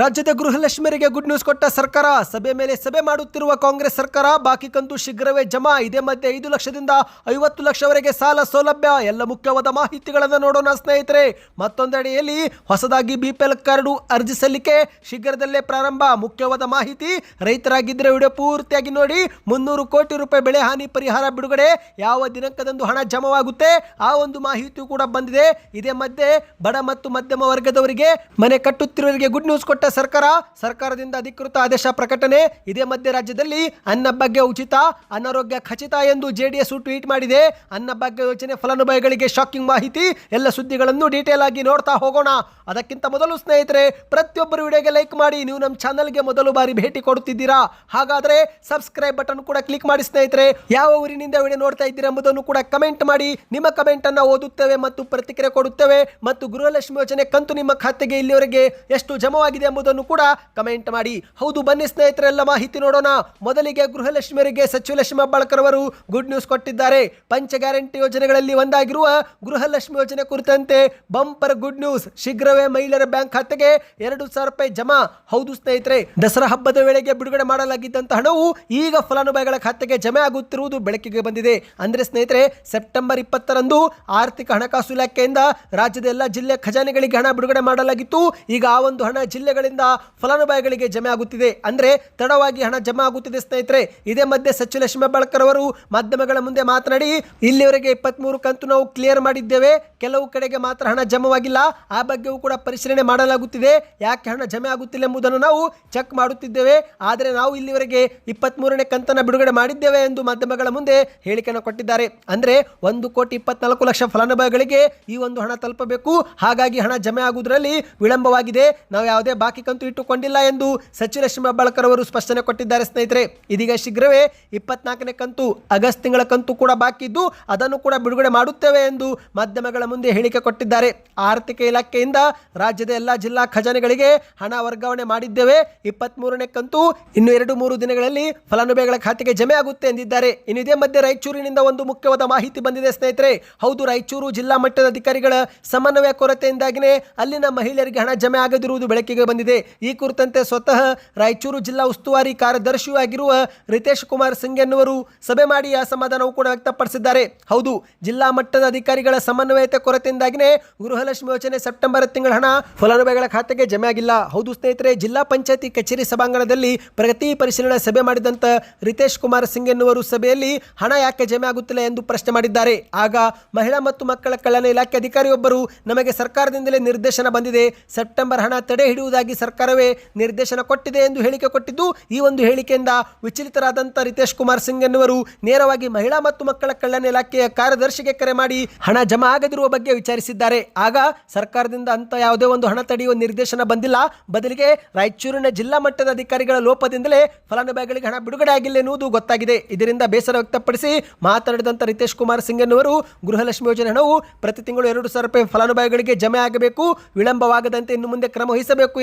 ರಾಜ್ಯದ ಗೃಹಲಕ್ಷ್ಮಿಯರಿಗೆ good news ಕೊಟ್ಟ ಸರ್ಕಾರ, ಸಭೆ ಮೇಲೆ ಸಭೆ ಮಾಡುತ್ತಿರುವ ಕಾಂಗ್ರೆಸ್ ಸರ್ಕಾರ ಬಾಕಿ ಕಂತು ಶೀಘ್ರವೇ ಜಮಾ. ಇದೇ ಮಧ್ಯೆ ಐದು ಲಕ್ಷದಿಂದ ಐವತ್ತು ಲಕ್ಷವರೆಗೆ ಸಾಲ ಸೌಲಭ್ಯ. ಎಲ್ಲ ಮುಖ್ಯವಾದ ಮಾಹಿತಿಗಳನ್ನು ನೋಡೋಣ ಸ್ನೇಹಿತರೆ. ಮತ್ತೊಂದೆಡೆಯಲ್ಲಿ ಹೊಸದಾಗಿ ಬಿಪಿಎಲ್ ಕಾರ್ಡು ಅರ್ಜಿ ಸಲ್ಲಿಕೆ ಶೀಘ್ರದಲ್ಲೇ ಪ್ರಾರಂಭ. ಮುಖ್ಯವಾದ ಮಾಹಿತಿ, ರೈತರಾಗಿದ್ದರೆ ವಿಡಿಯೋ ಪೂರ್ತಿಯಾಗಿ ನೋಡಿ. ಮುನ್ನೂರು ಕೋಟಿ ರೂಪಾಯಿ ಬೆಳೆ ಹಾನಿ ಪರಿಹಾರ ಬಿಡುಗಡೆ. ಯಾವ ದಿನಾಂಕದಂದು ಹಣ ಜಮವಾಗುತ್ತೆ? ಆ ಒಂದು ಮಾಹಿತಿಯು ಕೂಡ ಬಂದಿದೆ. ಇದೇ ಮಧ್ಯೆ ಬಡ ಮತ್ತು ಮಧ್ಯಮ ವರ್ಗದವರಿಗೆ, ಮನೆ ಕಟ್ಟುತ್ತಿರುವವರಿಗೆ ಗುಡ್ ನ್ಯೂಸ್ ಕೊಟ್ಟ ಸರ್ಕಾರ, ಸರ್ಕಾರದಿಂದ ಅಧಿಕೃತ ಆದೇಶ ಪ್ರಕಟಣೆ ಇದೇ ಮಧ್ಯೆ ರಾಜ್ಯದಲ್ಲಿ ಅನ್ನಭಾಗ್ಯ ಉಚಿತ, ಅನಾರೋಗ್ಯ ಖಚಿತ ಎಂದು ಜೆಡಿಎಸ್ ಟ್ವೀಟ್ ಮಾಡಿದೆ. ಅನ್ನಭಾಗ್ಯ ಯೋಜನೆ ಫಲಾನುಭವಿಗಳಿಗೆ ಶಾಕಿಂಗ್ ಮಾಹಿತಿ, ಎಲ್ಲ ಸುದ್ದಿಗಳನ್ನು ಡೀಟೇಲ್ ಆಗಿ ನೋಡ್ತಾ ಹೋಗೋಣ. ಅದಕ್ಕಿಂತ ಮೊದಲು ಸ್ನೇಹಿತರೆ, ಪ್ರತಿಯೊಬ್ಬರು ವಿಡಿಯೋಗೆ ಲೈಕ್ ಮಾಡಿ, ನೀವು ನಮ್ಮ ಚಾನಲ್ಗೆ ಮೊದಲು ಬಾರಿ ಭೇಟಿ ಕೊಡುತ್ತಿದ್ದೀರಾ? ಹಾಗಾದ್ರೆ ಸಬ್ಸ್ಕ್ರೈಬ್ ಬಟನ್ ಕೂಡ ಕ್ಲಿಕ್ ಮಾಡಿ ಸ್ನೇಹಿತರೆ. ಯಾವ ಊರಿನಿಂದ ವಿಡಿಯೋ ನೋಡ್ತಾ ಇದ್ದೀರಾ ಎಂಬುದನ್ನು ಕೂಡ ಕಮೆಂಟ್ ಮಾಡಿ. ನಿಮ್ಮ ಕಮೆಂಟ್ ಅನ್ನ ಓದುತ್ತೇವೆ ಮತ್ತು ಪ್ರತಿಕ್ರಿಯೆ ಕೊಡುತ್ತೇವೆ. ಮತ್ತು ಗೃಹಲಕ್ಷ್ಮಿ ಯೋಜನೆ ಕಂತು ನಿಮ್ಮ ಖಾತೆಗೆ ಇಲ್ಲಿವರೆಗೆ ಎಷ್ಟು ಜಮವಾಗಿದೆ ಎಂಬುದನ್ನು ಕೂಡ ಕಮೆಂಟ್ ಮಾಡಿ. ಹೌದು ಬನ್ನಿ ಸ್ನೇಹಿತರೆಲ್ಲ ಮಾಹಿತಿ ನೋಡೋಣ. ಮೊದಲಿಗೆ ಗೃಹಲಕ್ಷ್ಮಿಯರಿಗೆ ಸಚಿವ ಲಕ್ಷ್ಮಿ ಅಬ್ಬಾಳ್ಕರ್ ಅವರು ಗುಡ್ ನ್ಯೂಸ್ ಕೊಟ್ಟಿದ್ದಾರೆ. ಪಂಚ ಗ್ಯಾರಂಟಿ ಯೋಜನೆಗಳಲ್ಲಿ ಒಂದಾಗಿರುವ ಗೃಹಲಕ್ಷ್ಮಿ ಯೋಜನೆ ಕುರಿತಂತೆ ಬಂಪರ್ ಗುಡ್ ನ್ಯೂಸ್ ಶೀಘ್ರವೇ ಮಹಿಳೆಯರ ಬ್ಯಾಂಕ್ ಖಾತೆಗೆ ಎರಡು ಸಾವಿರ ರೂಪಾಯಿ ಜಮಾ. ಹೌದು ಸ್ನೇಹಿತರೆ, ದಸರಾ ಹಬ್ಬದ ವೇಳೆಗೆ ಬಿಡುಗಡೆ ಮಾಡಲಾಗಿದ್ದಂತಹ ಹಣವು ಈಗ ಫಲಾನುಭವಿಗಳ ಖಾತೆಗೆ ಜಮೆ ಆಗುತ್ತಿರುವುದು ಬೆಳಕಿಗೆ ಬಂದಿದೆ. ಅಂದ್ರೆ ಸ್ನೇಹಿತರೆ, ಸೆಪ್ಟೆಂಬರ್ ಇಪ್ಪತ್ತರಂದು ಆರ್ಥಿಕ ಹಣಕಾಸು ಇಲಾಖೆಯಿಂದ ರಾಜ್ಯದ ಎಲ್ಲ ಜಿಲ್ಲೆ ಖಜಾನೆಗಳಿಗೆ ಹಣ ಬಿಡುಗಡೆ ಮಾಡಲಾಗಿತ್ತು. ಈಗ ಆ ಒಂದು ಹಣ ಜಿಲ್ಲೆಗಳಿಂದ ಫಲಾನುಭವಿಗಳಿಗೆ ಜಮೆ ಆಗುತ್ತಿದೆ. ಅಂದ್ರೆ ತಡವಾಗಿ ಹಣ ಜಮಾ ಆಗುತ್ತಿದೆ ಸ್ನೇಹಿತರೆ. ಇದೇ ಮಧ್ಯೆ ಸಚಿವ ಲಕ್ಷ್ಮೀ ಹೆಬ್ಬಾಳ್ಕರ್ ಅವರು ಮಾಧ್ಯಮಗಳ ಮುಂದೆ ಮಾತನಾಡಿ, ಇಲ್ಲಿವರೆಗೆ ಇಪ್ಪತ್ಮೂರು ಕಂತು ನಾವು ಕ್ಲಿಯರ್ ಮಾಡಿದ್ದೇವೆ. ಕೆಲವು ಕಡೆಗೆ ಮಾತ್ರ ಹಣ ಜಮವಾಗಿಲ್ಲ. ಆ ಬಗ್ಗೆಯೂ ಕೂಡ ಪರಿಶೀಲನೆ ಮಾಡಲಾಗುತ್ತಿದೆ. ಯಾಕೆ ಹಣ ಜಮೆ ಆಗುತ್ತಿಲ್ಲ ಎಂಬುದನ್ನು ನಾವು ಚೆಕ್ ಮಾಡುತ್ತಿದ್ದೇವೆ. ಆದರೆ ನಾವು ಇಲ್ಲಿವರೆಗೆ ಇಪ್ಪತ್ಮೂರನೇ ಕಂತನ್ನು ಬಿಡುಗಡೆ ಮಾಡಿದ್ದೇವೆ ಎಂದು ಮಾಧ್ಯಮಗಳ ಮುಂದೆ ಹೇಳಿಕೆಯನ್ನು ಕೊಟ್ಟಿದ್ದಾರೆ. ಅಂದ್ರೆ ಒಂದು ಕೋಟಿ ಇಪ್ಪತ್ನಾಲ್ಕು ಲಕ್ಷ ಫಲಾನುಭವಿಗಳಿಗೆ ಈ ಒಂದು ಹಣ ತಲುಪಬೇಕು. ಹಾಗಾಗಿ ಹಣ ಜಮೆ ಆಗುವುದರಲ್ಲಿ ವಿಳಂಬವಾಗಿದೆ. ನಾವು ಯಾವುದೇ ಬಾಕಿ ಕಂತು ಇಟ್ಟುಕೊಂಡಿಲ್ಲ ಎಂದು ಸಚಿವ ಲಕ್ಷ್ಮಿ ಹೆಬ್ಬಾಳ್ಕರ್ ಅವರು ಸ್ಪಷ್ಟನೆ ಕೊಟ್ಟಿದ್ದಾರೆ, ಸ್ನೇಹಿತರೆ. ಇದೀಗ ಶೀಘ್ರವೇ ಇಪ್ಪತ್ನಾಲ್ಕನೇ ಕಂತು, ಆಗಸ್ಟ್ ತಿಂಗಳ ಕಂತು ಕೂಡ ಬಾಕಿ ಇದ್ದು, ಅದನ್ನು ಕೂಡ ಬಿಡುಗಡೆ ಮಾಡುತ್ತೇವೆ ಎಂದು ಮಾಧ್ಯಮಗಳ ಮುಂದೆ ಹೇಳಿಕೆ ಕೊಟ್ಟಿದ್ದಾರೆ. ಆರ್ಥಿಕ ಇಲಾಖೆಯಿಂದ ರಾಜ್ಯದ ಎಲ್ಲ ಜಿಲ್ಲಾ ಖಜಾನೆಗಳಿಗೆ ಹಣ ವರ್ಗಾವಣೆ ಮಾಡಿದ್ದೇವೆ. ಇಪ್ಪತ್ಮೂರನೇ ಕಂತು ಇನ್ನು ಎರಡು ಮೂರು ದಿನಗಳಲ್ಲಿ ಫಲಾನುಭವಿಗಳ ಖಾತೆಗೆ ಜಮೆ ಆಗುತ್ತೆ ಎಂದಿದ್ದಾರೆ. ಇನ್ನು ಇದೇ ಮಧ್ಯೆ ರಾಯಚೂರಿನಿಂದ ಒಂದು ಮುಖ್ಯವಾದ ಮಾಹಿತಿ ಬಂದಿದೆ, ಸ್ನೇಹಿತರೆ. ಹೌದು, ರಾಯಚೂರು ಜಿಲ್ಲಾ ಮಟ್ಟದ ಅಧಿಕಾರಿಗಳ ಸಮನ್ವಯ ಕೊರತೆಯಿಂದಾಗಿನೇ ಅಲ್ಲಿನ ಮಹಿಳೆಯರಿಗೆ ಹಣ ಜಮೆ ಆಗದಿರುವುದು ಬೆಳಕಿಗೆ ಬಂದಿದೆ. ಈ ಕುರಿತಂತೆ ಸ್ವತಃ ರಾಯಚೂರು ಜಿಲ್ಲಾ ಉಸ್ತುವಾರಿ ಕಾರ್ಯದರ್ಶಿಯೂ ಆಗಿರುವ ರಿತೇಶ್ ಕುಮಾರ್ ಸಿಂಗ್ ಎನ್ನುವರು ಸಭೆ ಮಾಡಿ ಅಸಮಾಧಾನವು ಕೂಡ ವ್ಯಕ್ತಪಡಿಸಿದ್ದಾರೆ. ಹೌದು, ಜಿಲ್ಲಾ ಮಟ್ಟದ ಅಧಿಕಾರಿಗಳ ಸಮನ್ವಯತೆ ಕೊರತೆಯಿಂದಾಗಿನೇ ಗೃಹಲಕ್ಷ್ಮಿ ಯೋಜನೆ ಸೆಪ್ಟೆಂಬರ್ ತಿಂಗಳ ಹಣ ಫಲಾನುಭವಿಗಳ ಖಾತೆಗೆ ಜಮೆ ಆಗಿಲ್ಲ. ಹೌದು ಸ್ನೇಹಿತರೆ, ಜಿಲ್ಲಾ ಪಂಚಾಯತಿ ಕಚೇರಿ ಸಭಾಂಗಣದಲ್ಲಿ ಪ್ರಗತಿ ಪರಿಶೀಲನಾ ಸಭೆ ಮಾಡಿದಂತ ರಿತೇಶ್ ಕುಮಾರ್ ಸಿಂಗ್ ಎನ್ನುವರು ಸಭೆಯಲ್ಲಿ ಹಣ ಯಾಕೆ ಜಮೆ ಆಗುತ್ತಿಲ್ಲ ಎಂದು ಪ್ರಶ್ನೆ ಮಾಡಿದ್ದಾರೆ. ಆಗ ಮಹಿಳಾ ಮತ್ತು ಮಕ್ಕಳ ಕಲ್ಯಾಣ ಇಲಾಖೆ ಅಧಿಕಾರಿಯೊಬ್ಬರು ನಮಗೆ ಸರ್ಕಾರದಿಂದಲೇ ನಿರ್ದೇಶನ ಬಂದಿದೆ. ಸೆಪ್ಟೆಂಬರ್ ಹಣ ತಡೆ ಹಿಡಿಯುವುದಾಗಿ ಸರ್ಕಾರವೇ ನಿರ್ದೇಶನ ಕೊಟ್ಟಿದೆ ಎಂದು ಹೇಳಿಕೆ ಕೊಟ್ಟಿದ್ದು, ಈ ಒಂದು ಹೇಳಿಕೆಯಿಂದ ವಿಚಲಿತರಾದಂಥ ರಿತೇಶ್ ಕುಮಾರ್ ಸಿಂಗ್ ಎನ್ನುವರು ನೇರವಾಗಿ ಮಹಿಳಾ ಮತ್ತು ಮಕ್ಕಳ ಕಲ್ಯಾಣ ಇಲಾಖೆಯ ಕಾರ್ಯದರ್ಶಿಗೆ ಕರೆ ಮಾಡಿ ಹಣ ಜಮಾ ಆಗದಿರುವ ಬಗ್ಗೆ ವಿಚಾರಿಸಿದ್ದಾರೆ. ಆಗ ಸರ್ಕಾರದಿಂದ ಅಂತ ಯಾವುದೇ ಒಂದು ಹಣ ತಡೆಯುವ ನಿರ್ದೇಶನ ಬಂದಿಲ್ಲ. ಬದಲಿಗೆ ರಾಯಚೂರಿನ ಜಿಲ್ಲಾ ಮಟ್ಟದ ಅಧಿಕಾರಿಗಳ ಲೋಪದಿಂದಲೇ ಫಲಾನುಭವಿಗಳಿಗೆ ಹಣ ಬಿಡುಗಡೆ ಆಗಿಲ್ಲ ಎನ್ನುವುದು ಗೊತ್ತಾಗಿದೆ. ಇದರಿಂದ ಬೇಸರ ವ್ಯಕ್ತಪಡಿಸಿ ಮಾತನಾಡಿದಂಥ ರಿತೇಶ್ ಕುಮಾರ್ ಸಿಂಗ್ ಎನ್ನುವರು ಗೃಹಲಕ್ಷ್ಮಿ ಯೋಜನೆ ಹಣವು ಪ್ರತಿ ತಿಂಗಳು ಎರಡು ಸಾವಿರ ರೂಪಾಯಿ ಫಲಾನುಭವಿಗಳಿಗೆ ಜಮೆ ಆಗಬೇಕು, ವಿಳಂಬವಾಗದಂತೆ ಇನ್ನು ಮುಂದೆ ಕ್ರಮ ವಹಿಸಬೇಕು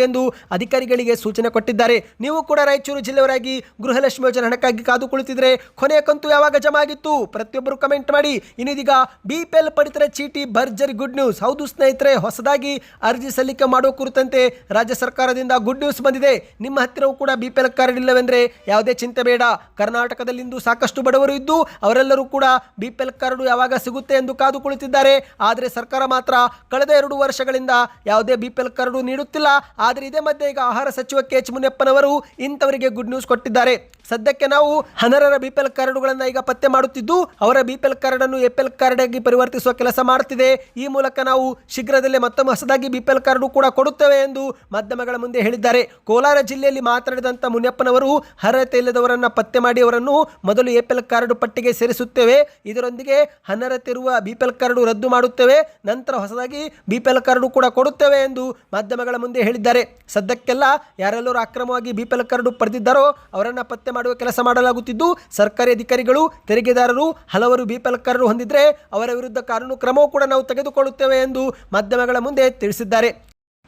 ಅಧಿಕಾರಿಗಳಿಗೆ ಸೂಚನೆ ಕೊಟ್ಟಿದ್ದಾರೆ. ನೀವು ಕೂಡ ರಾಯಚೂರು ಜಿಲ್ಲೆಯವರಾಗಿ ಗೃಹಲಕ್ಷ್ಮಿ ಯೋಜನೆ ಹಣಕ್ಕಾಗಿ ಕಾದು ಕುಳಿತಿದ್ರೆ ಕೊನೆಯ ಕಂತು ಯಾವಾಗ ಜಮಾ ಆಗಿತ್ತು? ಪ್ರತಿಯೊಬ್ಬರು ಕಮೆಂಟ್ ಮಾಡಿ. ಇನ್ನಿದೀಗ ಬಿಪಿಎಲ್ ಪಡಿತರ ಚೀಟಿ ಭರ್ಜರಿ ಗುಡ್ ನ್ಯೂಸ್. ಹೌದು ಸ್ನೇಹಿತರೆ, ಹೊಸದಾಗಿ ಅರ್ಜಿ ಸಲ್ಲಿಕೆ ಮಾಡುವ ಕುರಿತಂತೆ ರಾಜ್ಯ ಸರ್ಕಾರದಿಂದ ಗುಡ್ ನ್ಯೂಸ್ ಬಂದಿದೆ. ನಿಮ್ಮ ಹತ್ತಿರವೂ ಕೂಡ ಬಿಪಿಎಲ್ ಕಾರ್ಡ್ ಇಲ್ಲವೆಂದ್ರೆ ಯಾವುದೇ ಚಿಂತೆ ಬೇಡ. ಕರ್ನಾಟಕದಲ್ಲಿಂದು ಸಾಕಷ್ಟು ಬಡವರು ಇದ್ದು ಅವರೆಲ್ಲರೂ ಕೂಡ ಬಿಪಿಎಲ್ ಕಾರ್ಡ್ ಯಾವಾಗ ಸಿಗುತ್ತೆ ಎಂದು ಕಾದು ಕುಳಿತಿದ್ದಾರೆ ಆದರೆ ಸರ್ಕಾರ ಮಾತ್ರ ಕಳೆದ ಎರಡು ವರ್ಷಗಳಿಂದ ಯಾವುದೇ ಬಿಪಿಎಲ್ ಕಾರ್ಡು ನೀಡುತ್ತಿಲ್ಲ. ಆದರೆ ಇದೇ ಮಧ್ಯೆ ಈಗ ಆಹಾರ ಸಚಿವ ಕೆ ಎಚ್ ಮುನಿಯಪ್ಪನವರು ಇಂಥವರಿಗೆ ಗುಡ್ ನ್ಯೂಸ್ ಕೊಟ್ಟಿದ್ದಾರೆ. ಸದ್ಯಕ್ಕೆ ನಾವು ಅನರ್ಹರ ಬಿಪಿಎಲ್ ಕಾರ್ಡುಗಳನ್ನು ಈಗ ಪತ್ತೆ ಮಾಡುತ್ತಿದ್ದು, ಅವರ ಬಿಪಿಎಲ್ ಕಾರ್ಡ್ ಅನ್ನು ಎಪಿಎಲ್ ಕಾರ್ಡ್ ಆಗಿ ಪರಿವರ್ತಿಸುವ ಕೆಲಸ ಮಾಡುತ್ತಿದೆ. ಈ ಮೂಲಕ ನಾವು ಶೀಘ್ರದಲ್ಲೇ ಮತ್ತೊಮ್ಮೆ ಹೊಸದಾಗಿ ಬಿಪಿಎಲ್ ಕಾರ್ಡು ಕೂಡ ಕೊಡುತ್ತೇವೆ ಎಂದು ಮಾಧ್ಯಮಗಳ ಮುಂದೆ ಹೇಳಿದ್ದಾರೆ. ಕೋಲಾರ ಜಿಲ್ಲೆಯಲ್ಲಿ ಮಾತನಾಡಿದಂಥ ಮುನಿಯಪ್ಪನವರು, ಅರ್ಹತೆ ಇಲ್ಲದವರನ್ನ ಪತ್ತೆ ಮಾಡಿ ಅವರನ್ನು ಮೊದಲು ಎಪಿಎಲ್ ಕಾರ್ಡ್ ಪಟ್ಟಿಗೆ ಸೇರಿಸುತ್ತೇವೆ. ಇದರೊಂದಿಗೆ ಅನರ್ಹತೆ ಇರುವ ಬಿಪಿಎಲ್ ಕಾರ್ಡು ರದ್ದು ಮಾಡುತ್ತೇವೆ. ನಂತರ ಹೊಸದಾಗಿ ಬಿಪಿಎಲ್ ಕಾರ್ಡು ಕೂಡ ಕೊಡುತ್ತೇವೆ ಎಂದು ಮಾಧ್ಯಮಗಳ ಮುಂದೆ ಹೇಳಿದ್ದಾರೆ. ಸದ್ಯಕ್ಕೆಲ್ಲ ಯಾರೆಲ್ಲರೂ ಅಕ್ರಮವಾಗಿ ಬಿಪಿಎಲ್ ಕಾರ್ಡು ಪಡೆದಿದ್ದಾರೋ ಅವರನ್ನ ಪತ್ತೆ ಮಾಡುವ ಕೆಲಸ ಮಾಡಲಾಗುತ್ತಿದ್ದು, ಸರ್ಕಾರಿ ಅಧಿಕಾರಿಗಳು, ತೆರಿಗೆದಾರರು, ಹಲವರು ಬಿಪಲ್ಕಾರರು ಹೊಂದಿದ್ರೆ ಅವರ ವಿರುದ್ಧ ಕಾನೂನು ಕ್ರಮವೂ ಕೂಡ ನಾವು ತೆಗೆದುಕೊಳ್ಳುತ್ತೇವೆ ಎಂದು ಮಾಧ್ಯಮಗಳ ಮುಂದೆ ತಿಳಿಸಿದ್ದಾರೆ.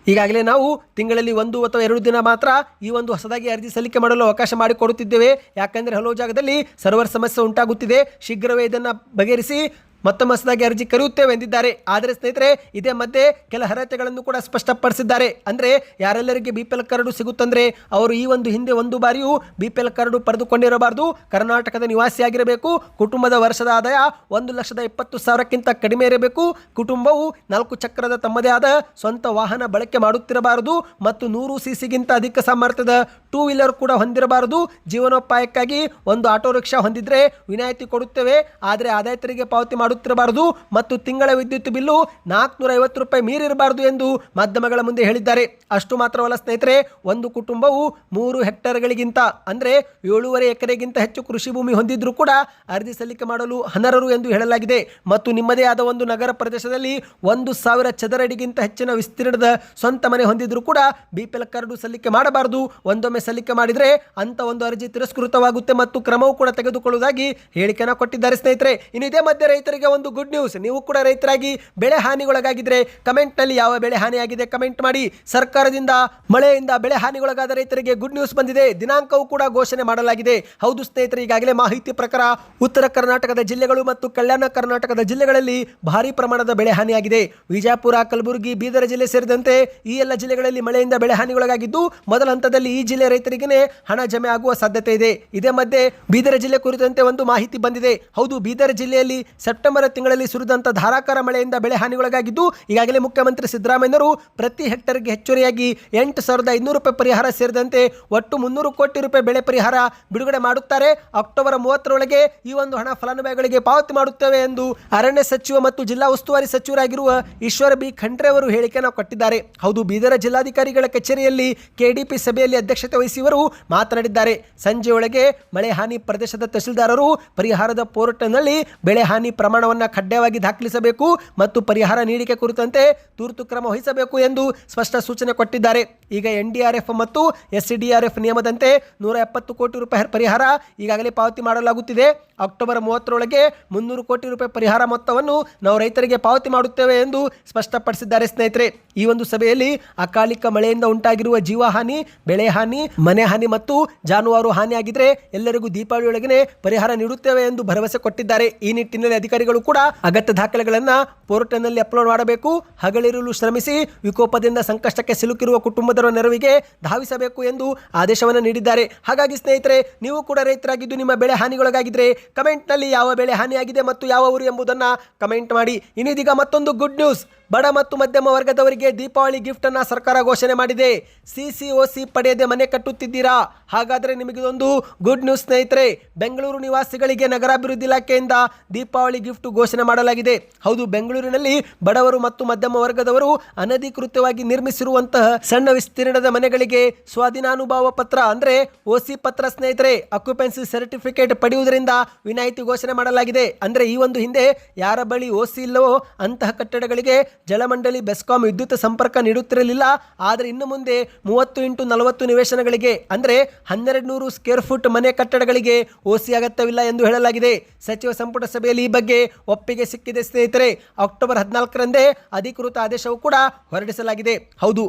ಈಗಾಗಲೇ ನಾವು ತಿಂಗಳಲ್ಲಿ ಒಂದು ಅಥವಾ ಎರಡು ದಿನ ಮಾತ್ರ ಈ ಒಂದು ಹೊಸದಾಗಿ ಅರ್ಜಿ ಸಲ್ಲಿಕೆ ಮಾಡಲು ಅವಕಾಶ ಮಾಡಿಕೊಡುತ್ತಿದ್ದೇವೆ. ಯಾಕಂದರೆ ಹಲವು ಜಾಗದಲ್ಲಿ ಸರ್ವರ್ ಸಮಸ್ಯೆ ಉಂಟಾಗುತ್ತಿದೆ. ಶೀಘ್ರವೇ ಇದನ್ನು ಬಗೆಹರಿಸಿ ಮತ್ತೊಮ್ಮೆ ಹೊಸದಾಗಿ ಅರ್ಜಿ ಕರೆಯುತ್ತೇವೆ ಎಂದಿದ್ದಾರೆ. ಆದರೆ ಸ್ನೇಹಿತರೆ, ಇದೇ ಮಧ್ಯೆ ಕೆಲ ಅರ್ಹತೆಗಳನ್ನು ಕೂಡ ಸ್ಪಷ್ಟಪಡಿಸಿದ್ದಾರೆ. ಅಂದ್ರೆ, ಯಾರೆಲ್ಲರಿಗೆ ಬಿ ಪಿ ಎಲ್ ಕಾರ್ಡು ಸಿಗುತ್ತಂದ್ರೆ, ಅವರು ಈ ಒಂದು ಹಿಂದೆ ಒಂದು ಬಾರಿಯೂ ಬಿ ಪಿ ಎಲ್ ಕಾರ್ಡು ಪಡೆದುಕೊಂಡಿರಬಾರದು. ಕರ್ನಾಟಕದ ನಿವಾಸಿಯಾಗಿರಬೇಕು. ಕುಟುಂಬದ ವರ್ಷದ ಆದಾಯ ಒಂದು ಲಕ್ಷದ ಇಪ್ಪತ್ತು ಸಾವಿರಕ್ಕಿಂತ ಕಡಿಮೆ ಇರಬೇಕು. ಕುಟುಂಬವು ನಾಲ್ಕು ಚಕ್ರದ ತಮ್ಮದೇ ಆದ ಸ್ವಂತ ವಾಹನ ಬಳಕೆ ಮಾಡುತ್ತಿರಬಾರದು. ಮತ್ತು ನೂರು ಸಿ ಸಿಗಿಂತ ಅಧಿಕ ಸಾಮರ್ಥ್ಯದ ಟೂ ವೀಲರ್ ಕೂಡ ಹೊಂದಿರಬಾರದು. ಜೀವನೋಪಾಯಕ್ಕಾಗಿ ಒಂದು ಆಟೋ ರಿಕ್ಷಾ ಹೊಂದಿದ್ರೆ ವಿನಾಯಿತಿ ಕೊಡುತ್ತೇವೆ. ಆದರೆ, ಆದಾಯ ತೆರಿಗೆ ಪಾವತಿ ಮಾಡುತ್ತಿರಬಾರದು ಮತ್ತು ತಿಂಗಳ ವಿದ್ಯುತ್ ಬಿಲ್ಲು ನಾಲ್ಕುನೂರ ಐವತ್ತು ರೂಪಾಯಿ ಮೀರಿರಬಾರದು ಎಂದು ಮಾಧ್ಯಮಗಳ ಮುಂದೆ ಹೇಳಿದ್ದಾರೆ. ಅಷ್ಟು ಮಾತ್ರವಲ್ಲ ಸ್ನೇಹಿತರೆ, ಒಂದು ಕುಟುಂಬವು ಮೂರು ಹೆಕ್ಟೇರ್ಗಳಿಗಿಂತ, ಅಂದರೆ ಏಳೂವರೆ ಎಕರೆಗಿಂತ ಹೆಚ್ಚು ಕೃಷಿ ಭೂಮಿ ಹೊಂದಿದ್ರೂ ಕೂಡ ಅರ್ಜಿ ಸಲ್ಲಿಕೆ ಮಾಡಲು ಹನರರು ಎಂದು ಹೇಳಲಾಗಿದೆ. ಮತ್ತು ನಿಮ್ಮದೇ ಆದ ಒಂದು ನಗರ ಪ್ರದೇಶದಲ್ಲಿ ಒಂದು ಸಾವಿರ ಚದರಡಿಗಿಂತ ಹೆಚ್ಚಿನ ವಿಸ್ತೀರ್ಣದ ಸ್ವಂತ ಮನೆ ಹೊಂದಿದ್ರೂ ಕೂಡ ಬಿ ಪಿ ಸಲ್ಲಿಕೆ ಮಾಡಬಾರದು. ಒಂದೊಮ್ಮೆ ಸಲ್ಲಿಕೆ ಮಾಡಿದರೆ ಅಂತ ಒಂದು ಅರ್ಜಿ ತಿರಸ್ಕೃತವಾಗುತ್ತೆ ಮತ್ತು ಕ್ರಮವೂ ಕೂಡ ತೆಗೆದುಕೊಳ್ಳುವುದಾಗಿ ಹೇಳಿಕೆಯನ್ನು ಕೊಟ್ಟಿದ್ದಾರೆ ಸ್ನೇಹಿತರೆ. ಇನ್ನು ಇದೇ ಮಧ್ಯೆ ರೈತರಿಗೆ ಒಂದು ಗುಡ್ ನ್ಯೂಸ್ ನೀವು ಕೂಡ ರೈತರಾಗಿ ಬೆಳೆ ಹಾನಿಗೊಳಗಾಗಿದ್ರೆ ಕಮೆಂಟ್ನಲ್ಲಿ ಯಾವ ಬೆಳೆ ಹಾನಿಯಾಗಿದೆ ಕಮೆಂಟ್ ಮಾಡಿ. ಸರ್ಕಾರದಿಂದ ಮಳೆಯಿಂದ ಬೆಳೆ ಹಾನಿಗೊಳಗಾದ ರೈತರಿಗೆ ಗುಡ್ ನ್ಯೂಸ್ ಬಂದಿದೆ. ದಿನಾಂಕವೂ ಕೂಡ ಘೋಷಣೆ ಮಾಡಲಾಗಿದೆ. ಹೌದು ಸ್ನೇಹಿತರೆ, ಈಗಾಗಲೇ ಮಾಹಿತಿ ಪ್ರಕಾರ ಉತ್ತರ ಕರ್ನಾಟಕದ ಜಿಲ್ಲೆಗಳು ಮತ್ತು ಕಲ್ಯಾಣ ಕರ್ನಾಟಕದ ಜಿಲ್ಲೆಗಳಲ್ಲಿ ಭಾರಿ ಪ್ರಮಾಣದ ಬೆಳೆ ಹಾನಿಯಾಗಿದೆ. ವಿಜಯಪುರ ಕಲಬುರಗಿ, ಬೀದರ್ ಜಿಲ್ಲೆ ಸೇರಿದಂತೆ ಈ ಎಲ್ಲ ಜಿಲ್ಲೆಗಳಲ್ಲಿ ಮಳೆಯಿಂದ ಬೆಳೆ ಹಾನಿಗೊಳಗಾಗಿದ್ದು, ಮೊದಲ ಹಂತದಲ್ಲಿ ಈ ಜಿಲ್ಲೆ ರೈತರಿಗೆ ಹಣ ಜಮೆ ಆಗುವ ಸಾಧ್ಯತೆ ಇದೆ. ಇದೇ ಮಧ್ಯೆ ಬೀದರ್ ಜಿಲ್ಲೆ ಕುರಿತಂತೆ ಒಂದು ಮಾಹಿತಿ ಬಂದಿದೆ. ಹೌದು, ಬೀದರ್ ಜಿಲ್ಲೆಯಲ್ಲಿ ಸೆಪ್ಟೆಂಬರ್ ತಿಂಗಳಲ್ಲಿ ಸುರಿದಂತ ಧಾರಾಕಾರ ಮಳೆಯಿಂದ ಬೆಳೆ ಹಾನಿಗೊಳಗಾಗಿದ್ದು, ಈಗಾಗಲೇ ಮುಖ್ಯಮಂತ್ರಿ ಸಿದ್ದರಾಮಯ್ಯರು ಪ್ರತಿ ಹೆಕ್ಟರ್ಗೆ ಹೆಚ್ಚುವರಿಯಾಗಿ ಎಂಟು ಸಾವಿರದ ಐನೂರು ರೂಪಾಯಿ ಪರಿಹಾರ ಸೇರಿದಂತೆ ಒಟ್ಟು ಮುನ್ನೂರು ಕೋಟಿ ರೂಪಾಯಿ ಬೆಳೆ ಪರಿಹಾರ ಬಿಡುಗಡೆ ಮಾಡುತ್ತಾರೆ. ಅಕ್ಟೋಬರ್ ಮೂವತ್ತರೊಳಗೆ ಈ ಒಂದು ಹಣ ಫಲಾನುಭವಿಗಳಿಗೆ ಪಾವತಿ ಮಾಡುತ್ತೇವೆ ಎಂದು ಅರಣ್ಯ ಸಚಿವ ಮತ್ತು ಜಿಲ್ಲಾ ಉಸ್ತುವಾರಿ ಸಚಿವರಾಗಿರುವ ಈಶ್ವರ ಬಿ ಖಂಡ್ರೆ ಅವರು ಹೇಳಿಕೆಯನ್ನು ಕೊಟ್ಟಿದ್ದಾರೆ. ಹೌದು, ಬೀದರ ಜಿಲ್ಲಾಧಿಕಾರಿಗಳ ಕಚೇರಿಯಲ್ಲಿ ಕೆಡಿಪಿ ಸಭೆಯಲ್ಲಿ ಅಧ್ಯಕ್ಷತೆ ವಹಿಸಿ ಇವರು ಮಾತನಾಡಿದ್ದಾರೆ ಸಂಜೆಯೊಳಗೆ ಮಳೆ ಹಾನಿ ಪ್ರದೇಶದ ತಹಸೀಲ್ದಾರರು ಪರಿಹಾರದ ಪೋರ್ಟಲ್ನಲ್ಲಿ ಬೆಳೆ ಹಾನಿ ಪ್ರಮಾಣವನ್ನು ಕಡ್ಡಾಯವಾಗಿ ದಾಖಲಿಸಬೇಕು ಮತ್ತು ಪರಿಹಾರ ನೀಡಿಕೆ ಕುರಿತಂತೆ ತುರ್ತು ಕ್ರಮ ವಹಿಸಬೇಕು ಎಂದು ಸ್ಪಷ್ಟ ಸೂಚನೆ ಕೊಟ್ಟಿದ್ದಾರೆ. ಈಗ ಎನ್ಡಿಆರ್ಎಫ್ ಮತ್ತು ಎಸ್ಸಿಡಿಆರ್ಎಫ್ ನಿಯಮದಂತೆ ನೂರ ಎಪ್ಪತ್ತು ಕೋಟಿ ರೂಪಾಯಿ ಪರಿಹಾರ ಈಗಾಗಲೇ ಪಾವತಿ ಮಾಡಲಾಗುತ್ತಿದೆ. ಅಕ್ಟೋಬರ್ ಮೂವತ್ತರೊಳಗೆ ಮುನ್ನೂರು ಕೋಟಿ ರೂಪಾಯಿ ಪರಿಹಾರ ಮೊತ್ತವನ್ನು ನಾವು ರೈತರಿಗೆ ಪಾವತಿ ಮಾಡುತ್ತೇವೆ ಎಂದು ಸ್ಪಷ್ಟಪಡಿಸಿದ್ದಾರೆ ಸ್ನೇಹಿತರೆ. ಈ ಒಂದು ಸಭೆಯಲ್ಲಿ ಅಕಾಲಿಕ ಮಳೆಯಿಂದ ಉಂಟಾಗಿರುವ ಜೀವಹಾನಿ, ಬೆಳೆ ಹಾನಿ, ಮನೆ ಹಾನಿ ಮತ್ತು ಜಾನುವಾರು ಹಾನಿಯಾಗಿದ್ರೆ ಎಲ್ಲರಿಗೂ ದೀಪಾವಳಿಯೊಳಗೆ ಪರಿಹಾರ ನೀಡುತ್ತೇವೆ ಎಂದು ಭರವಸೆ ಕೊಟ್ಟಿದ್ದಾರೆ. ಈ ನಿಟ್ಟಿನಲ್ಲಿ ಅಧಿಕಾರಿಗಳು ಕೂಡ ಅಗತ್ಯ ದಾಖಲೆಗಳನ್ನು ಪೋರ್ಟಲ್ನಲ್ಲಿ ಅಪ್ಲೋಡ್ ಮಾಡಬೇಕು. ಹಗಲಿರುಳು ಶ್ರಮಿಸಿ ವಿಕೋಪದಿಂದ ಸಂಕಷ್ಟಕ್ಕೆ ಸಿಲುಕಿರುವ ಕುಟುಂಬದವರ ನೆರವಿಗೆ ಧಾವಿಸಬೇಕು ಎಂದು ಆದೇಶವನ್ನು ನೀಡಿದ್ದಾರೆ. ಹಾಗಾಗಿ ಸ್ನೇಹಿತರೆ, ನೀವು ಕೂಡ ರೈತರಾಗಿದ್ದು ನಿಮ್ಮ ಬೆಳೆ ಹಾನಿಗೊಳಗಾಗಿದ್ರೆ ಕಮೆಂಟ್ನಲ್ಲಿ ಯಾವ ಬೆಳೆ ಹಾನಿಯಾಗಿದೆ ಮತ್ತು ಯಾವ ಊರು ಎಂಬುದನ್ನು ಕಮೆಂಟ್ ಮಾಡಿ. ಇನ್ನಿದೀಗ ಮತ್ತೊಂದು ಗುಡ್ ನ್ಯೂಸ್. ಬಡ ಮತ್ತು ಮಧ್ಯಮ ವರ್ಗದವರಿಗೆ ದೀಪಾವಳಿ ಗಿಫ್ಟ್ ಅನ್ನ ಸರ್ಕಾರ ಘೋಷಣೆ ಮಾಡಿದೆ. ಸಿ ಸಿ ಒ ಸಿ ಪಡೆಯದೆ ಮನೆ ಕಟ್ಟುತ್ತಿದ್ದೀರಾ? ಹಾಗಾದರೆ ನಿಮಗಿದೊಂದು ಗುಡ್ ನ್ಯೂಸ್ ಸ್ನೇಹಿತರೆ, ಬೆಂಗಳೂರು ನಿವಾಸಿಗಳಿಗೆ ನಗರಾಭಿವೃದ್ಧಿ ಇಲಾಖೆಯಿಂದ ದೀಪಾವಳಿ ಗಿಫ್ಟ್ ಘೋಷಣೆ ಮಾಡಲಾಗಿದೆ. ಹೌದು, ಬೆಂಗಳೂರಿನಲ್ಲಿ ಬಡವರು ಮತ್ತು ಮಧ್ಯಮ ವರ್ಗದವರು ಅನಧಿಕೃತವಾಗಿ ನಿರ್ಮಿಸಿರುವಂತಹ ಸಣ್ಣ ವಿಸ್ತೀರ್ಣದ ಮನೆಗಳಿಗೆ ಸ್ವಾಧೀನಾನುಭಾವ ಪತ್ರ ಅಂದ್ರೆ ಓಸಿ ಪತ್ರ ಸ್ನೇಹಿತರೆ ಅಕ್ಯುಪೆನ್ಸಿ ಸರ್ಟಿಫಿಕೇಟ್ ಪಡೆಯುವುದರಿಂದ ವಿನಾಯಿತಿ ಘೋಷಣೆ ಮಾಡಲಾಗಿದೆ. ಅಂದ್ರೆ ಈ ಒಂದು ಹಿಂದೆ ಯಾರ ಬಳಿ ಓಸಿ ಇಲ್ಲವೋ ಅಂತಹ ಕಟ್ಟಡಗಳಿಗೆ ಜಲಮಂಡಳಿ ಬೆಸ್ಕಾಂ ವಿದ್ಯುತ್ ಸಂಪರ್ಕ ನೀಡುತ್ತಿರಲಿಲ್ಲ, ಆದರೆ ಇನ್ನು ಮುಂದೆ ಮೂವತ್ತು ಇಂಟು ನಲವತ್ತು ನಿವೇಶನಗಳಿಗೆ, ಅಂದರೆ ಹನ್ನೆರಡು ನೂರು ಸ್ಕ್ವೇರ್ ಫುಟ್ ಮನೆ ಕಟ್ಟಡಗಳಿಗೆ ಓಸಿ ಅಗತ್ಯವಿಲ್ಲ ಎಂದು ಹೇಳಲಾಗಿದೆ. ಸಚಿವ ಸಂಪುಟ ಸಭೆಯಲ್ಲಿ ಈ ಬಗ್ಗೆ ಒಪ್ಪಿಗೆ ಸಿಕ್ಕಿದೆ ಸ್ನೇಹಿತರೆ. ಅಕ್ಟೋಬರ್ ಹದಿನಾಲ್ಕರಂದೇ ಅಧಿಕೃತ ಆದೇಶವು ಕೂಡ ಹೊರಡಿಸಲಾಗಿದೆ. ಹೌದು.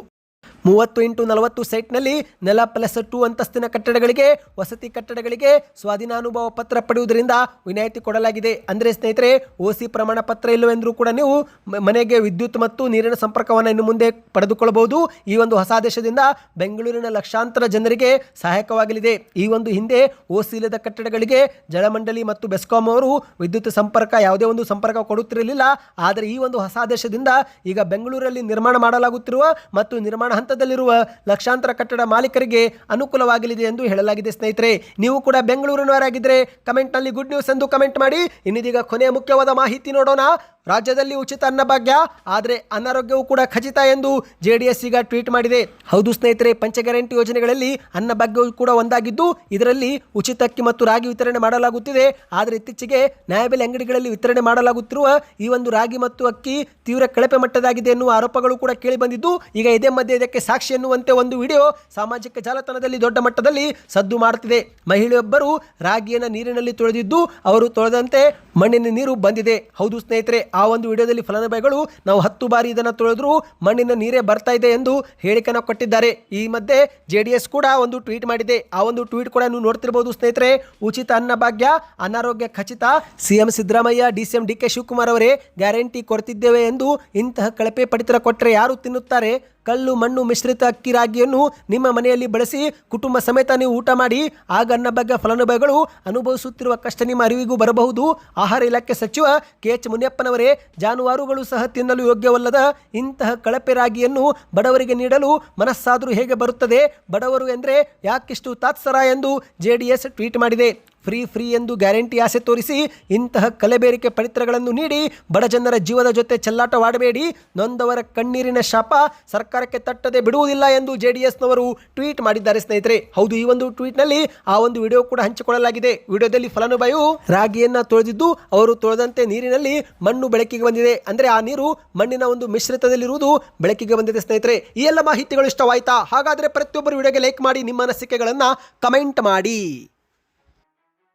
ಮೂವತ್ತು ಇಂಟು ನಲವತ್ತು ಸೈಟ್ನಲ್ಲಿ ನೆಲ ಪ್ಲಸ್ ಟು ಅಂತಸ್ತಿನ ಕಟ್ಟಡಗಳಿಗೆ, ವಸತಿ ಕಟ್ಟಡಗಳಿಗೆ ಸ್ವಾಧೀನಾನುಭವ ಪತ್ರ ಪಡೆಯುವುದರಿಂದ ವಿನಾಯಿತಿ ಕೊಡಲಾಗಿದೆ. ಅಂದರೆ ಸ್ನೇಹಿತರೆ ಓಸಿ ಪ್ರಮಾಣ ಪತ್ರ ಇಲ್ಲವೆಂದರೂ ಕೂಡ ನೀವು ಮನೆಗೆ ವಿದ್ಯುತ್ ಮತ್ತು ನೀರಿನ ಸಂಪರ್ಕವನ್ನು ಇನ್ನು ಮುಂದೆ ಪಡೆದುಕೊಳ್ಳಬಹುದು ಈ ಒಂದು ಹೊಸ ಆದೇಶದಿಂದ ಬೆಂಗಳೂರಿನ ಲಕ್ಷಾಂತರ ಜನರಿಗೆ ಸಹಾಯಕವಾಗಲಿದೆ. ಈ ಒಂದು ಹಿಂದೆ ಓಸಿ ಇಲ್ಲದ ಕಟ್ಟಡಗಳಿಗೆ ಜಲಮಂಡಳಿ ಮತ್ತು ಬೆಸ್ಕಾಂ ಅವರು ವಿದ್ಯುತ್ ಸಂಪರ್ಕ, ಯಾವುದೇ ಒಂದು ಸಂಪರ್ಕ ಕೊಡುತ್ತಿರಲಿಲ್ಲ. ಆದರೆ ಈ ಒಂದು ಹೊಸ ಆದೇಶದಿಂದ ಈಗ ಬೆಂಗಳೂರಲ್ಲಿ ನಿರ್ಮಾಣ ಮಾಡಲಾಗುತ್ತಿರುವ ಮತ್ತು ನಿರ್ಮಾಣ ಹಂತದಲ್ಲಿರುವ ಲಕ್ಷಾಂತರ ಕಟ್ಟಡ ಮಾಲೀಕರಿಗೆ ಅನುಕೂಲವಾಗಲಿದೆ ಎಂದು ಹೇಳಲಾಗಿದೆ ಸ್ನೇಹಿತರೆ. ನೀವು ಕೂಡ ಬೆಂಗಳೂರಿನವರಾಗಿದ್ದರೆ ಕಮೆಂಟ್ನಲ್ಲಿ ಗುಡ್ ನ್ಯೂಸ್ ಎಂದು ಕಮೆಂಟ್ ಮಾಡಿ. ಇನ್ನಿದೀಗ ಕೊನೆಯ ಮುಖ್ಯವಾದ ಮಾಹಿತಿ ನೋಡೋಣ. ರಾಜ್ಯದಲ್ಲಿ ಉಚಿತ ಅನ್ನಭಾಗ್ಯ, ಆದರೆ ಅನಾರೋಗ್ಯವೂ ಕೂಡ ಖಚಿತ ಎಂದು ಜೆ ಡಿ ಎಸ್ ಈಗ ಟ್ವೀಟ್ ಮಾಡಿದೆ. ಹೌದು ಸ್ನೇಹಿತರೆ ಪಂಚ ಗ್ಯಾರಂಟಿ ಯೋಜನೆಗಳಲ್ಲಿ ಅನ್ನಭಾಗ್ಯವು ಕೂಡ ಒಂದಾಗಿದ್ದು, ಇದರಲ್ಲಿ ಉಚಿತ ಅಕ್ಕಿ ಮತ್ತು ರಾಗಿ ವಿತರಣೆ ಮಾಡಲಾಗುತ್ತಿದೆ. ಆದರೆ ಇತ್ತೀಚೆಗೆ ನ್ಯಾಯಬೆಲೆ ಅಂಗಡಿಗಳಲ್ಲಿ ವಿತರಣೆ ಮಾಡಲಾಗುತ್ತಿರುವ ಈ ಒಂದು ರಾಗಿ ಮತ್ತು ಅಕ್ಕಿ ತೀವ್ರ ಕಳಪೆ ಮಟ್ಟದಾಗಿದೆ ಎನ್ನುವ ಆರೋಪಗಳು ಕೂಡ ಕೇಳಿ ಬಂದಿದ್ದು, ಈಗ ಇದೇ ಮಧ್ಯೆ ಇದಕ್ಕೆ ಸಾಕ್ಷಿ ಎನ್ನುವಂತೆ ಒಂದು ವಿಡಿಯೋ ಸಾಮಾಜಿಕ ಜಾಲತಾಣದಲ್ಲಿ ದೊಡ್ಡ ಮಟ್ಟದಲ್ಲಿ ಸದ್ದು ಮಾಡುತ್ತಿದೆ ಮಹಿಳೆಯೊಬ್ಬರು ರಾಗಿಯನ್ನು ನೀರಿನಲ್ಲಿ ತೊಳೆದಿದ್ದು, ಅವರು ತೊಳೆದಂತೆ ಮಣ್ಣಿನ ನೀರು ಬಂದಿದೆ. ಹೌದು ಸ್ನೇಹಿತರೆ ಆ ಒಂದು ವಿಡಿಯೋದಲ್ಲಿ ಫಲಾನುಭವಿಗಳು ನಾವು ಹತ್ತು ಬಾರಿ ಇದನ್ನು ತೊಳೆದ್ರು ಮಣ್ಣಿನ ನೀರೇ ಬರ್ತಾ ಇದೆ ಎಂದು ಹೇಳಿಕೆಯನ್ನು ಕೊಟ್ಟಿದ್ದಾರೆ. ಈ ಮಧ್ಯೆ ಜೆ ಡಿ ಎಸ್ ಕೂಡ ಒಂದು ಟ್ವೀಟ್ ಮಾಡಿದೆ. ಆ ಒಂದು ಟ್ವೀಟ್ ಕೂಡ ನೀವು ನೋಡ್ತಿರ್ಬೋದು ಸ್ನೇಹಿತರೆ. ಉಚಿತ ಅನ್ನಭಾಗ್ಯ, ಅನಾರೋಗ್ಯ ಖಚಿತ CM Siddaramaiah, D C M D K Shivakumar ಅವರೇ ಗ್ಯಾರಂಟಿ ಕೊಡ್ತಿದ್ದೇವೆ ಎಂದು ಇಂತಹ ಕಳಪೆ ಪಡಿತರ ಕೊಟ್ಟರೆ ಯಾರು ತಿನ್ನುತ್ತಾರೆ? ಕಲ್ಲು, ಮಣ್ಣು, ಮಿಶ್ರಿತ ಅಕ್ಕಿ, ರಾಗಿಯನ್ನು ನಿಮ್ಮ ಮನೆಯಲ್ಲಿ ಬಳಸಿ ಕುಟುಂಬ ಸಮೇತ ನೀವು ಊಟ ಮಾಡಿ, ಆಗ ಬಗ್ಗೆ ಫಲಾನುಭವಿಗಳು ಅನುಭವಿಸುತ್ತಿರುವ ಕಷ್ಟ ನಿಮ್ಮ ಅರಿವಿಗೂ ಬರಬಹುದು. ಆಹಾರ ಇಲಾಖೆ ಸಚಿವ ಕೆ ಎಚ್ ಮುನಿಯಪ್ಪನವರೇ, ಜಾನುವಾರುಗಳು ಸಹ ತಿನ್ನಲು ಯೋಗ್ಯವಲ್ಲದ ಇಂತಹ ಕಳಪೆ ರಾಗಿಯನ್ನು ಬಡವರಿಗೆ ನೀಡಲು ಮನಸ್ಸಾದರೂ ಹೇಗೆ ಬರುತ್ತದೆ? ಬಡವರು ಎಂದರೆ ಯಾಕಿಷ್ಟು ತಾತ್ಸರ ಎಂದು ಜೆ ಡಿ ಎಸ್ ಟ್ವೀಟ್ ಮಾಡಿದೆ. ಫ್ರೀ ಫ್ರೀ ಎಂದು ಗ್ಯಾರಂಟಿ ಆಸೆ ತೋರಿಸಿ ಇಂತಹ ಕಲೆಬೇರಿಕೆ ಪಡಿತರಗಳನ್ನು ನೀಡಿ ಬಡ ಜನರ ಜೀವದ ಜೊತೆ ಚೆಲ್ಲಾಟವಾಡಬೇಡಿ. ನೊಂದವರ ಕಣ್ಣೀರಿನ ಶಾಪ ಸರ್ಕಾರಕ್ಕೆ ತಟ್ಟದೆ ಬಿಡುವುದಿಲ್ಲ ಎಂದು ಜೆ ಡಿ ಎಸ್ನವರು ಟ್ವೀಟ್ ಮಾಡಿದ್ದಾರೆ ಸ್ನೇಹಿತರೆ. ಹೌದು, ಈ ಒಂದು ಟ್ವೀಟ್ನಲ್ಲಿ ಆ ಒಂದು ವಿಡಿಯೋ ಕೂಡ ಹಂಚಿಕೊಳ್ಳಲಾಗಿದೆ. ವಿಡಿಯೋದಲ್ಲಿ ಫಲಾನುಭವಿಯು ರಾಗಿಯನ್ನ ತೊಳೆದಿದ್ದು, ಅವರು ತೊಳೆದಂತೆ ನೀರಿನಲ್ಲಿ ಮಣ್ಣು ಬೆಳಕಿಗೆ ಬಂದಿದೆ. ಅಂದರೆ ಆ ನೀರು ಮಣ್ಣಿನ ಒಂದು ಮಿಶ್ರಿತದಲ್ಲಿರುವುದು ಬೆಳಕಿಗೆ ಬಂದಿದೆ ಸ್ನೇಹಿತರೆ. ಈ ಎಲ್ಲ ಮಾಹಿತಿಗಳು ಇಷ್ಟವಾಯ್ತಾ? ಹಾಗಾದರೆ ಪ್ರತಿಯೊಬ್ಬರು ವಿಡಿಯೋಗೆ ಲೈಕ್ ಮಾಡಿ ನಿಮ್ಮ ಅನಿಸಿಕೆಗಳನ್ನು ಕಮೆಂಟ್ ಮಾಡಿ.